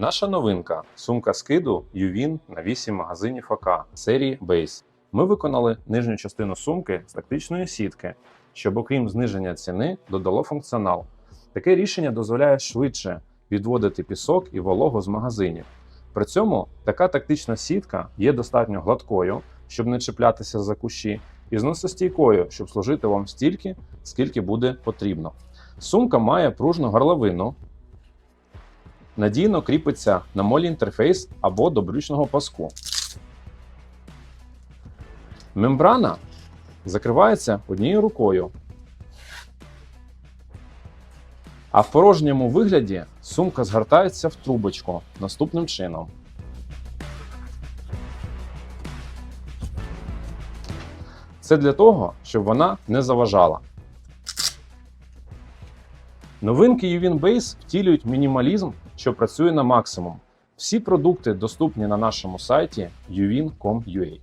Наша новинка сумка скиду Ювін на 8 магазинів АК серії Base. Ми виконали нижню частину сумки з тактичної сітки, щоб, окрім зниження ціни, додало функціонал. Таке рішення дозволяє швидше відводити пісок і вологу з магазинів. При цьому така тактична сітка є достатньо гладкою, щоб не чіплятися за кущі, і зносостійкою, щоб служити вам стільки, скільки буде потрібно. Сумка має пружну горловину, надійно кріпиться на молі інтерфейс або до брючного паску. Мембрана закривається однією рукою. А в порожньому вигляді сумка згортається в трубочку наступним чином. Це для того, щоб вона не заважала. Новинки Uvin Base втілюють мінімалізм, що працює на максимум. Всі продукти доступні на нашому сайті uvin.com.ua.